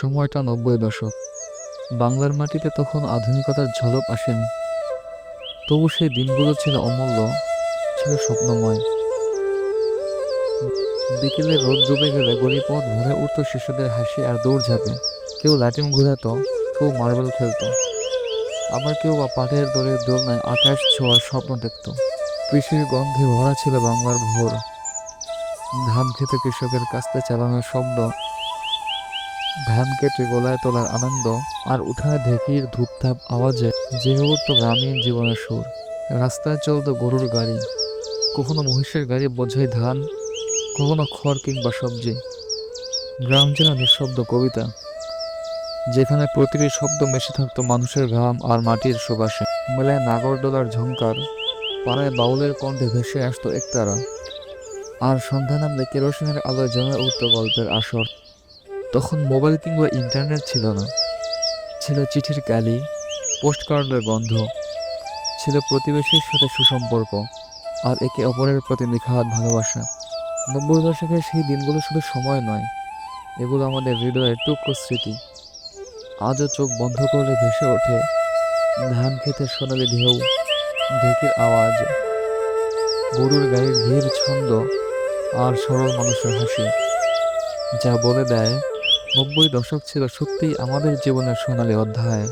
সময়টা নব্বই দশক। বাংলার মাটিতে তখন আধুনিকতার ঝলক আসেনি। তবু সেই দিনগুলো ছিল অমূল্য, ছিল স্বপ্নময়। বিকেলে রোদ ডুবে গেলে গলিপথ ভরে উঠত শিশুদের হাসি আর দৌড় দৌড়ঝাঁপে। কেউ লাটিম ঘুরাতো, কেউ মার্বেল খেলতো। আবার কেউ বা পাটের দড়ির দোলনায় আকাশ ছোঁয়ার স্বপ্ন দেখত। কৃষির গন্ধে ভরা ছিল বাংলার ভোর। ধান খেতে কৃষকের কাস্তে চালানোর শব্দ ধান কেটে গলায় তোলার আনন্দ আর উঠায় ঢেকির ধূপধাপ আওয়াজে জেগে উঠত গ্রামীণ জীবনের সুর। রাস্তায় চলতো গরুর গাড়ি। কখনো মহিষের গাড়ি, বোঝাই ধান, কখনো খড় কিংবা সবজি। গ্রাম যেন নিঃশব্দ কবিতা, যেখানে প্রতিটি শব্দ মেশে থাকতো মানুষের ঘাম আর মাটির সুবাসে। মেলায় নাগরদোলার ঝংকার, পাড়ায় বাউলের কণ্ঠে ভেসে আসতো একতারা। আর সন্ধ্যা নামলে কেরোসিনের আলোয় জমে উঠত গল্পের আসর। তখন মোবাইল কিংবা ইন্টারনেট ছিল না। ছিল চিঠির কালি পোস্টকার্ডের গন্ধ, ছিল প্রতিবেশীর সাথে সুসম্পর্ক, আর একে অপরের প্রতি নিখাত ভালোবাসা। নব্বই দশকের সেই দিনগুলো শুধু সময় নয়, এগুলো আমাদের হৃদয়ের টুকরো স্মৃতি। আজও চোখ বন্ধ করলে ভেসে ওঠে ধান খেতে সোনালি ঢেউ, ঢেকির আওয়াজ, গরুর গায়ের ধীর ছন্দ, আর সরল মানুষের হাসি, যা বলে দেয় নব্বই দশক ছিল সত্যিই আমাদের জীবনের সোনালী অধ্যায়।